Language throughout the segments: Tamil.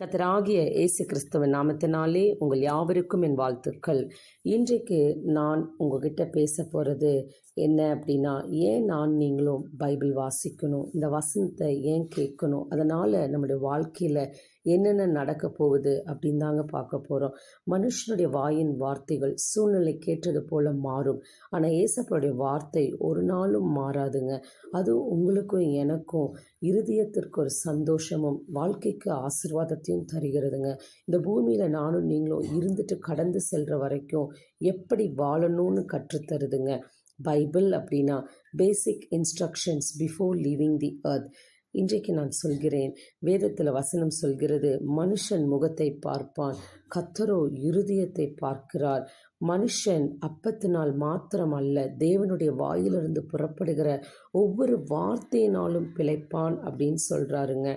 கத்தராகிய இயேசு கிறிஸ்துவின் நாமத்தினாலே உங்கள் யாவருக்கும் என் வாழ்த்துக்கள். இன்றைக்கு நான் உங்ககிட்ட பேச போகிறது என்ன அப்படின்னா ஏன் நான் நீங்களும் பைபிள் வாசிக்கணும்? இந்த வசனத்தை ஏன் கேட்கணும்? அதனால் நம்முடைய வாழ்க்கையில் என்னென்ன நடக்க போகுது அப்படின்னு தாங்க பார்க்க போகிறோம் மனுஷனுடைய வாயின் வார்த்தைகள் சூழ்நிலை கேட்டது போல் மாறும். ஆனால் ஏசப்பனுடைய வார்த்தை ஒரு நாளும் மாறாதுங்க. அது உங்களுக்கும் எனக்கும் இருதயத்திற்கு ஒரு சந்தோஷமும் வாழ்க்கைக்கு ஆசிர்வாதத்தையும் தருகிறதுங்க. இந்த பூமியில் நானும் நீங்களும் இருந்துட்டு கடந்து செல்கிற வரைக்கும் எப்படி வாழணும்னு கற்றுத்தருதுங்க பைபிள் அப்படின்னா basic instructions before leaving the earth இன்றைக்கு நான் சொல்கிறேன். வேதத்தில் வசனம் சொல்கிறது மனுஷன் முகத்தை பார்ப்பான் கத்தரோ இருதயத்தை பார்க்கிறார். மனுஷன் அப்பத்தினால் மாத்திரம் அல்ல தேவனுடைய வாயிலிருந்து புறப்படுகிற ஒவ்வொரு வார்த்தையினாலும் பிழைப்பான் அப்படின்னு சொல்கிறாருங்க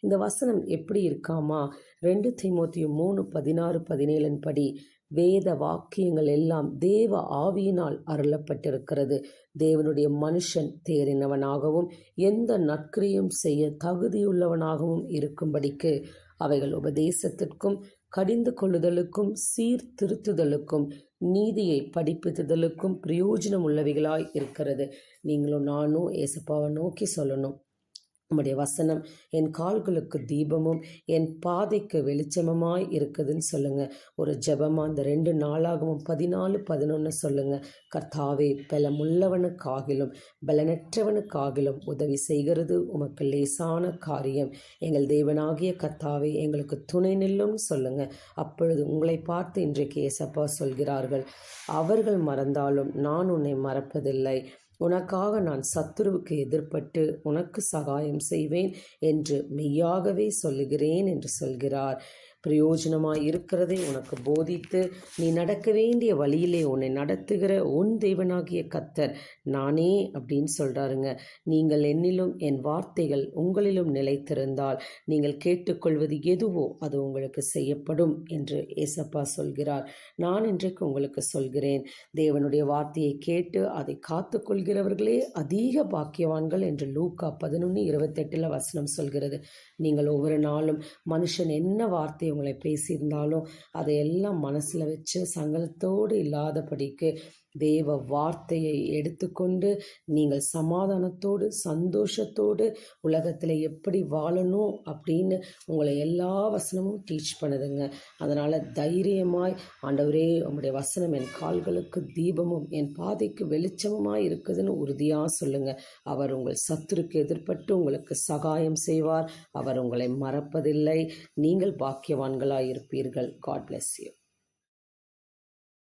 இந்த வசனம் எப்படி இருக்காமா? ரெண்டு தீமோத்தியும் மூணு பதினாறு பதினேழின் படி வேத வாக்கியங்கள் எல்லாம் தேவ ஆவியினால் அருளப்பட்டிருக்கிறது. தேவனுடைய மனுஷன் தேறினவனாகவும் எந்த நற்கிரியும் செய்ய தகுதியுள்ளவனாகவும் இருக்கும்படிக்கு அவைகள் உபதேசத்திற்கும் கடிந்து கொள்ளுதலுக்கும் சீர்திருத்துதலுக்கும் நீதியை படிப்பித்துதலுக்கும் பிரயோஜனம் உள்ளவைகளாய் இருக்கிறது. நீங்களும் நானும் ஏசப்பாவை நோக்கி சொல்லணும். உம்முடைய வசனம் என் கால்களுக்கு தீபமும் என் பாதைக்கு வெளிச்சமமாய் இருக்குதுன்னு சொல்லுங்க. ஒரு ஜெபமா இந்த ரெண்டு நாளாகவும் பதினாலு பதினொன்று சொல்லுங்க. கர்த்தாவே பலமுள்ளவனுக்காகிலும் பலனற்றவனுக்காகிலும் உதவி செய்கிறது உமக்கு லேசான காரியம். எங்கள் தேவனாகிய கர்த்தாவே எங்களுக்கு துணை நில்லும் சொல்லுங்க. அப்பொழுது உங்களை பார்த்து இன்றைக்கு ஏசப்பா சொல்கிறார்கள் அவர்கள் மறந்தாலும் நான் உன்னை மறப்பதில்லை. உனக்காக நான் சத்துருவுக்கு எதிர்ப்பட்டு உனக்கு சகாயம் செய்வேன் என்று மெய்யாகவே சொல்லுகிறேன் என்று சொல்கிறார். பிரயோஜனமாய் இருக்கிறதை உனக்கு போதித்து நீ நடக்க வேண்டிய வழியிலே உன்னை நடத்துகிற உன் தேவனாகிய கத்தர் நானே அப்படின்னு சொல்கிறாருங்க நீங்கள் என்னிலும் என் வார்த்தைகள் உங்களிலும் நிலைத்திருந்தால் நீங்கள் கேட்டுக்கொள்வது எதுவோ அது உங்களுக்கு செய்யப்படும் என்று ஏசப்பா சொல்கிறார். நான் இன்றைக்கு உங்களுக்கு சொல்கிறேன் தேவனுடைய வார்த்தையை கேட்டு அதை காத்துக்கொள்கிறவர்களே அதிக பாக்கியவான்கள் என்று லூக்கா பதினொன்று இருபத்தெட்டில் வசனம் சொல்கிறது. நீங்கள் ஒவ்வொரு நாளும் மனுஷன் என்ன வார்த்தை உங்களை பேசியிருந்தாலும் அதையெல்லாம் மனசில் வச்சு சங்கலத்தோடு இல்லாதபடிக்கு தேவ வார்த்தையை எடுத்துக்கொண்டு நீங்கள் சமாதானத்தோடு சந்தோஷத்தோடு உலகத்தில் எப்படி வாழணும் அப்படின்னு உங்களை எல்லா வசனமும் டீச் பண்ணுதுங்க. அதனால் தைரியமாய் ஆண்டவரே உங்களுடைய வசனம் என் கால்களுக்கு தீபமும் என் பாதைக்கு வெளிச்சமுமாய் இருக்குதுன்னு உறுதியாக சொல்லுங்கள் அவர் உங்கள் சத்துருக்கு எதிர்ப்பட்டு உங்களுக்கு சகாயம் செய்வார். அவர் உங்களை மறப்பதில்லை. நீங்கள் பாக்கியவான் பாக்கியவான்களாக இருப்பீர்கள் காட் bless யூ